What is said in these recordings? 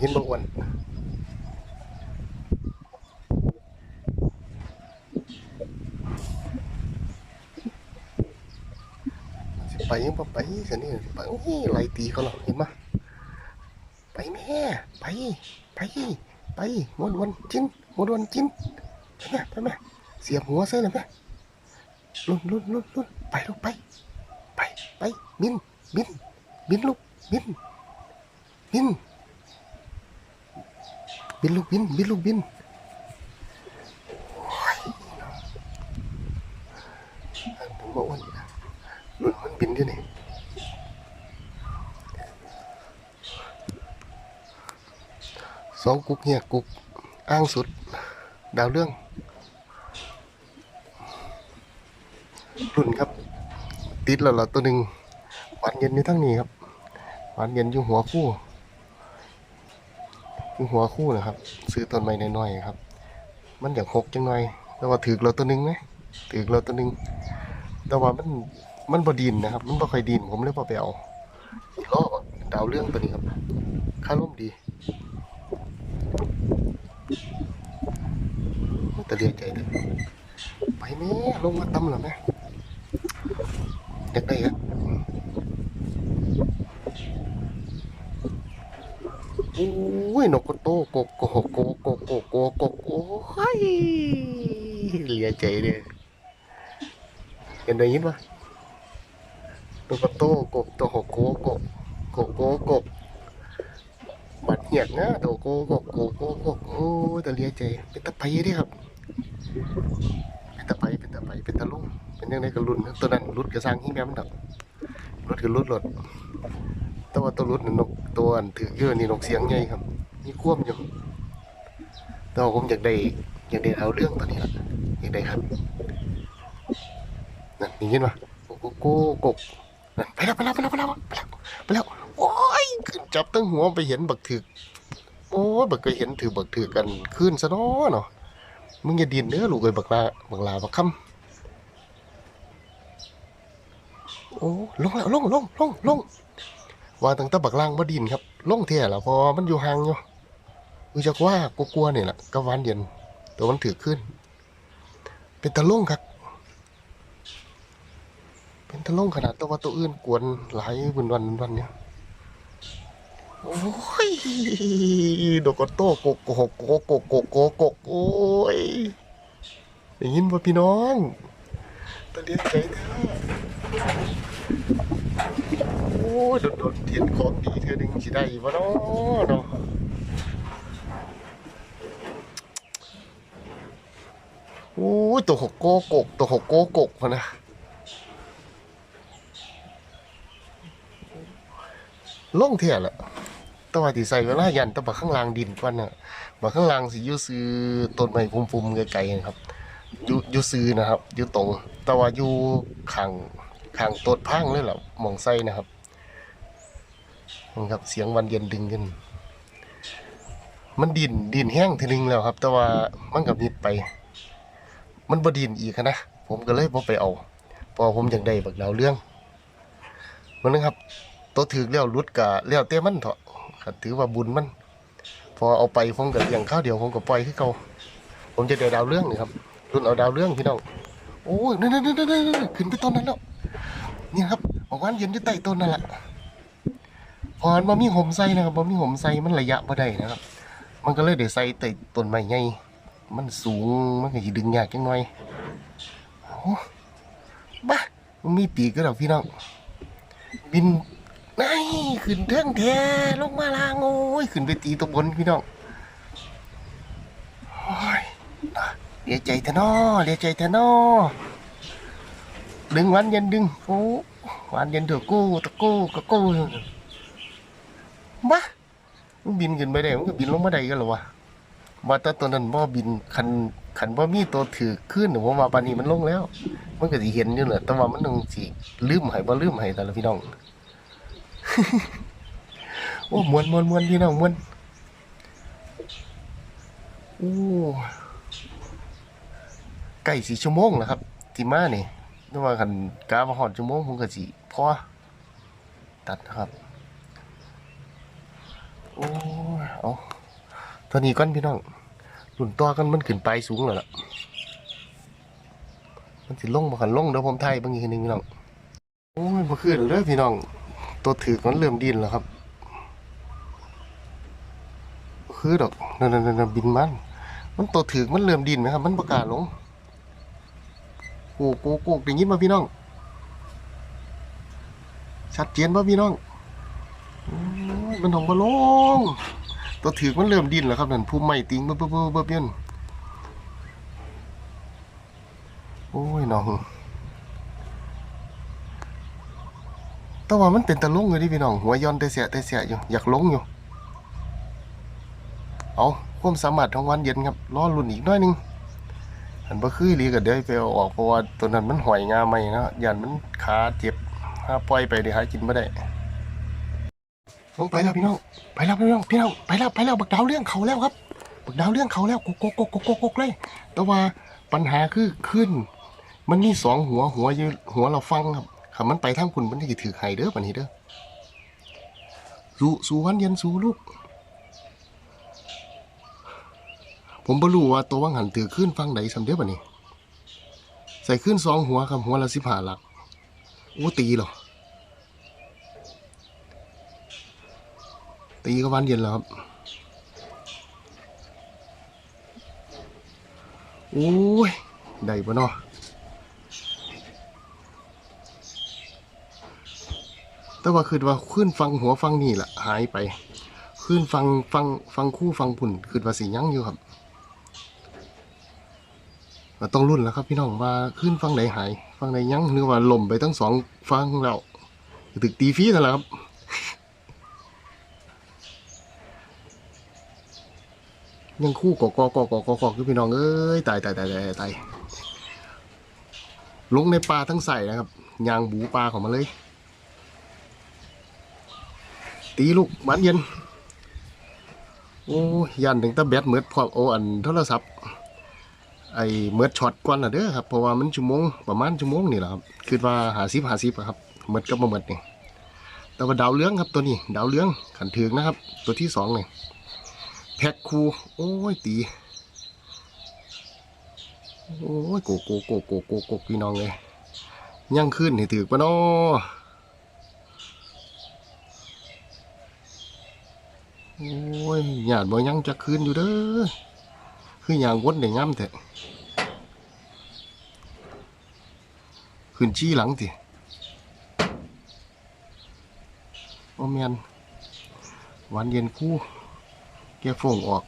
ห็นบ่อ้วนสิไปยังบ่ไปสันนี่ไปโอ้ยไล่ตีเขาหรอกเห็นปะไปแม่ไปไปไปมวนวนจิ้นมวนวนจิ้นไปแม่ไปแม่เสียบหัวเส้นเลยแม่ลุ้นลุ้นลุ้นลุ้นไปลูกไป ไปไปบินบินบินลูกบินบิน บินลูกบินบินลูกบินโอ้ยผมบอกว่ามันมันบินด้วยนี่สองกุกเงียกุกอ้างสุด ดาวเรื่องรุ่นครับ ติดแล้วล่ะตัวหนึ่งหวานเย็นอยู่ทั้งนี้ครับหวานเย็นอยู่หัวคู่ หัวคู่นะครับ ซื้อต้นไม้น้อยๆครับ มันอยากหกจังหน่อยแต่ว่าถือเราตัวหนึ่งนะถือเราตัวหนึ่งแต่ว่ามันมันบดินนะครับ มันบ่ค่อยดินผมเลยพอไปเอาอีกรอบดาวเรื่องตัวนี้ครับ ค่าร่มดีแต่เรียกใจเลยไปแม่ลงมาตำเหรอแม่อยากได้ครับ อ้ยนกกระโตกกโกโกโกโกโกโกโอ้ยเหลียใจเลยเห็นได้ยินปะนกกระโตกกโตโกโกโกโกโกโกบัดเหียกนะโตโกโกโกโกโกโอ้ยแต่เลียใจเป็นตะไคร้ดิครับเป็นตะไคร้เป็นตะไคร้เป็นตะลุ่งเป็นยังไงกับรุ่นนะตัวนั้นรุดกระซังที่แม่มันดอกรุดคือรุดรถ แต่ว่าตัวรุดนนกตัวถือเยอะนี่นกเสียงใหญ่ครับ นี่ควมอยู่แต่ว่าผมอยากได้อยากได้เอาเรื่องตัวนี้ละอยากได้ครับนั่นนี่ยินปะโกโกโกกนั่นไปแล้วไปแล้วไปแล้วไปแล้วไปแล้วไปแล้วโอ้ยขึ้นจับตั้งหัวไปเห็นบักถือโอ้ยบักเคยเห็นถือบักถือกันขึ้นซะเนาะเนาะมึงอย่าดินเด้อลูกเอ้ยบักลาบักลาบักคำโอ้ลงแล้วลงลงลงลง ว่าตั้งแต่บักล่างบ่ดินครับลงเท่ยแล้พอมันอยู่ห่างอยู่อุจจกวะกลัวๆเนี่ยแหละกะวันเย็นตัวมันถือขึ้น เป็นตะลุ่งครับ เป็นตะลุ่งขนาดตัวตัวอื่นกวนหลายวันวันวันเนี่ยโอ้ยดกโต้โกโกโกโกโกโกโกโอ้ยอย่างนป่ะพี่น้องตะเลียนใจเถอะ อ้ยโดนโดนเทียนของดีเธอหนึ่งสิได้บ่เนาะเนาะโอ้ยตัวหกโกกกตัวหกโกกกพะนะลงเท่าละแตัวาที่ใส่เวลายันแตะบักข้างล่างดินก่อนน่ะบักข้างล่างสิอยู่ซื้อต้นไม้พุ่มๆไกลๆนะครับอยู่อยู่ซื้อนะครับอยู่ตรงแต่ว่าอยู่ข้างข้างต้นพังเลยเหรอมองไส้นะครับ นี่ครับเสียงวันเย็นดึงกันมันดินดินแห้งทีนึงแล้วครับ แต่ว่ามันกับนิดไป มันบดินอีกนะผมก็เลยบ่ไปเอาพอผมอยากได้บักดาวเรื่องมันนะครับตัวถือแล้วรุดกะแล้วเตี้ยมันเถอะถือว่าบุญมัน พอเอาไปผมก็เลี้ยงข้าวเดียวผมก็ปล่อยคือเก่าผมจะได้ดาวเรื่องนี่ครับรุ่นเอาดาวเรื่องพี่น้องโอ้ยนั่นนั่นนั่นนั่นขึ้นไปต้นนั้นแล้วนี่ครับบอกว่าเย็นอยู่ใต้ต้นนั่นแหละ พอมันบ่มีห่มใส่นะครับบ่มีห่มใส่มันระยะบ่ได้นะครับ มันก็เลยได้ใส่ใต้ต้นไม้ใหญ่มันสูงมันก็สิดึงยากจังหน่อยโอ้บ้ามันมีปีกก็ดอกพี่น้องบินไอ้ขึ้นเทิงแท้ลงมาลางโอ้ยขึ้นไปตีตัวบนพี่น้องโอ้ยเลียใจแทนอเลียใจแทนอดึงวานเย็นดึงโอ้วานเย็นเถอะกู้ตะกู้กะกู้ บ้ามันบินขึ้นไปได้มันก็บินลงมาได้กันหรอวะว่าแต่ตัวนั้นบ่บินคันคันบ่มีตัวถือขึ้นหรือว่าปานนี้มันลงแล้ว มันก็สิเห็นอยู่แหละแต่ว่ามันต้องสิลืมให้บ่ลืมให้แต่ละพี่น้องโอ้มวนมวนมวนพี่น้องมวนโอ้ใกล้สี่ชั่วโมงแล้วครับที่มาเนี่นึกว่าคันกามาหอดชั่วโมงผมก็สิพอตัดนะครับ โอ้เอาตอนนี้ก่อนพี่น้องรุ่นต่อกันมันขึ้นไปสูงแล้วล่ะมันสิลงบ่คันลงเดี๋ยวผมไทยบางทีนึงพี่น้องโอ้ยบ่ขึ้นเด้อพี่น้อง ตัวถือมันเริ่มดินแล้วครับคือดอกนั่นๆๆบินมัน มันตัวถือมันเริ่มดินไหมครับ มันประกาศลงโกูกูกูได้ยินบ่พี่น้อง ชัดเจนบ่พี่น้อง มันของบ่ลงตัวถือมันเริ่มดิ้นแล้วครับนั่นภูมิใหม่ติงเบิ่บๆๆๆเปี้ยนโอ้ยน้องแต่ว่ามันเป็นตะลุงเลยดิพี่น้อง หัวย้อนแต่เสียแต่เสียอยู่ อยากลงอยู่ เอาความสามารถของวันเย็นครับรอรุ่นอีกน้อยนึงอันบ่คืออีหลีก็เดี๋ยวไปเอาออกเพราะว่าตัวนั้นมันหอยงาใหม่นะยันมันขาเจ็บถ้าปล่อยไปเดี๋ยวหากินไม่ได้ ลงไปแล้วพี่น้องไปแล้วพี่น้องพี่น้องไปแล้วไปแล้วบักดาวเรื่องเขาแล้วครับบักดาวเรื่องเขาแล้วกกกกกกกกเลย แต่ว่าปัญหาคือขึ้น มันมีสองหัวหัวอยู่หัวเราฟังครับคำมันไปทางคุณมันจะถือไห้เด้อปันนี้เด้อสู้สู้วันเย็นสู้ลูก ผมบ่รู้ว่าตัววังหันถือขึ้นฟังไหนสำเดียวปะนี่ใส่ขึ้นสองหัวครับหัวละสิบห้าหลักโอ้ตีเหรอ ตีก็วันเย็นแล้วครับโอ้ยได้ปะเนาะแต่ว่าคือว่าขึ้นฟังหัวฟังนี่แหละหายไป ขึ้นฟังฟังฟังคู่ฟังผุ่นคือว่าสียั้งอยู่ครับต้องรุ่นแล้วครับพี่น้องว่าขึ้นฟังไหนหาย ฟังไหนยั้งหรือว่าล่มไปทั้งสองฟังแล้วตึกตีฟีนั่นแหละครับ ยังคู่กอกอกอกอกอกอคือพี่น้องเอ้ยตายตายตายตายตายลงในปลาทั้งใส่นะครับยางบูปลาของมาเลย ตีลูกหวานเย็นโอ้ยันถึงตะแบตเมิดพอโออันโทรศัพท์ ไอ้เมิดช็อตก่อนน่ะเด้อครับเพราะว่ามันชั่วโมงประมาณชั่วโมงนี่แหละครับคือว่าหาซิบหาซิบครับเมิดก็มาเมิดนี่แต่ว่าดาวเรืองครับตัวนี้ ดาวเรืองขันถึงนะครับ ตัวที่สองนี่ แพ็คคูโอ้ยตี โอ้ยโกโกโกโกโกโกพี่น้องเลยยังขึ้นให้ถือปะเนาะโอ้ยหยาดบ่ยังจะคืนอยู่เด้อคืออย่างวนได้งามแท้คืนชี้หลังติโอ้แมนหวานเย็นคู่ แกฟงออก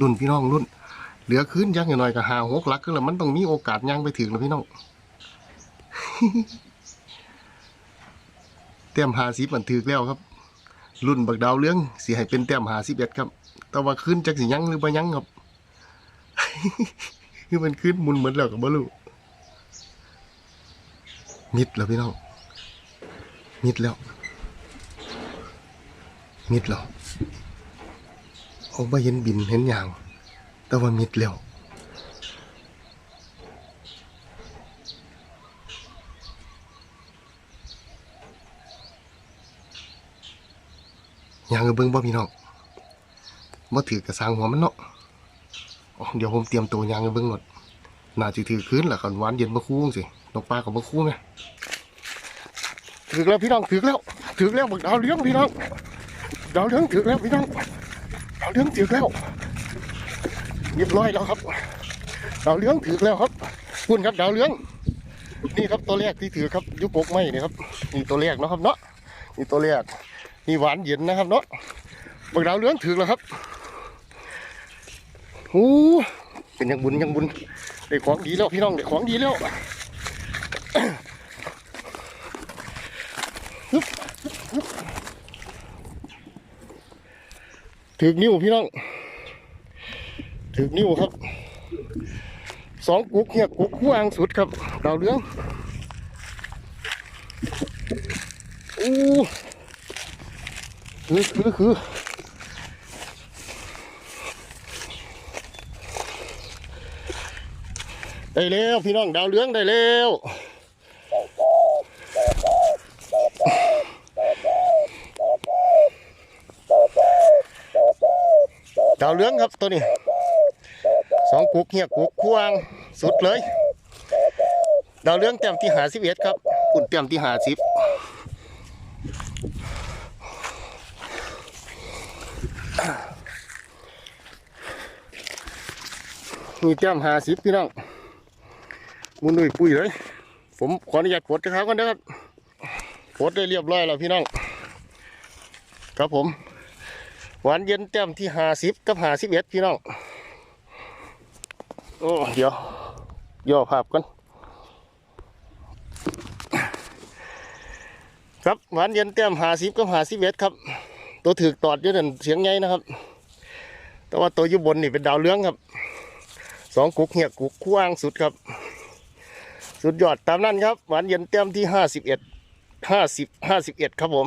รุ่นพี่น้องรุ่น เหลือคืนยังอยู่หน่อยก็หาหกลักก็แล้วมันต้องมีโอกาสยังไปถึงแล้วพี่น้องเต็มหาสิบมันถือแล้วครับ รุ่นบักดาวเรื่องสิให้เป็นเต็มหาสิบเอ็ดครับ แต่ว่าขึ้นจากสิยังหรือบ่ยังครับคือมันขึ้นมุนเหมือนแล้วกับบ่รู้มิดแล้วพี่น้องมิดแล้ว มิดแล้วเอาบ่เห็นบินเห็นอย่าง แต่ว่ามิดแล้วยางเบื้งบ่พี่น้องบ่ถือกระสังหัวมันเนาะเดี๋ยวผมเตรียมตัวยางกระเบื้งหมดน่าจะถือคืนแหละก่อนหวานเย็นมาคู่สินกปลากับมาคู่ไงถือแล้วพี่น้องถือแล้วถือแล้วบักดาวเลี้ยงพี่น้อง ดาวเลี้ยงถือแล้วพี่น้องดาวเลี้ยงถือแล้วเรียบร้อยแล้วครับดาวเลี้ยงถือแล้วครับคุณครับดาวเลี้ยงนี่ครับตัวแรกที่ถือครับยุกกไม้นี่ครับนี่ตัวแรกนะครับเนาะนี่ตัวแรกนี่หวานเย็นนะครับเนาะบักดาวเลื้องถึงแล้วครับโอ้เป็นยังบุญยังบุญได้ของดีแล้วพี่น้องได้ของดีแล้วฮึบฮึบ ถึกนิ้วพี่น้องถึกนิ้วครับสองกุ๊กเนี่ยกุ๊กคู่อ่างสุดครับดาวเรืองอู้คือคือคือได้แล้วพี่น้องดาวเรืองได้แล้ว ดาวเรืองครับตัวนี้สองกุกเฮียกุกควางสุดเลย ดาวเรืองแต้มที่หาสิบเอ็ดครับปุ่นแต้มที่หาสิบมีแต้มหาสิบพี่น้องมุนดุยปุยเลย ผมขออนุญาตกดนะครับกันนะครับกดได้เรียบร้อยแล้วพี่น้อง ครับผม หวานเย็นแต้มที่หาสิบกับหาสิบเอ็ดพี่น้องโอ้เดี๋ยวย่อภาพกันครับหวานเย็นแต้มหาสิบกับหาสิบเอ็ดครับ ตัวถือตอดเยอะนั่นเสียงไงนะครับ แต่ว่าตัวยู่บนนี่เป็นดาวเรืองครับสองกุกเหียกุกกว้างสุดครับ สุดยอดตามนั้นครับ หวานเย็นแต้มที่ห้าสิบเอ็ดห้าสิบห้าสิบเอ็ดครับผม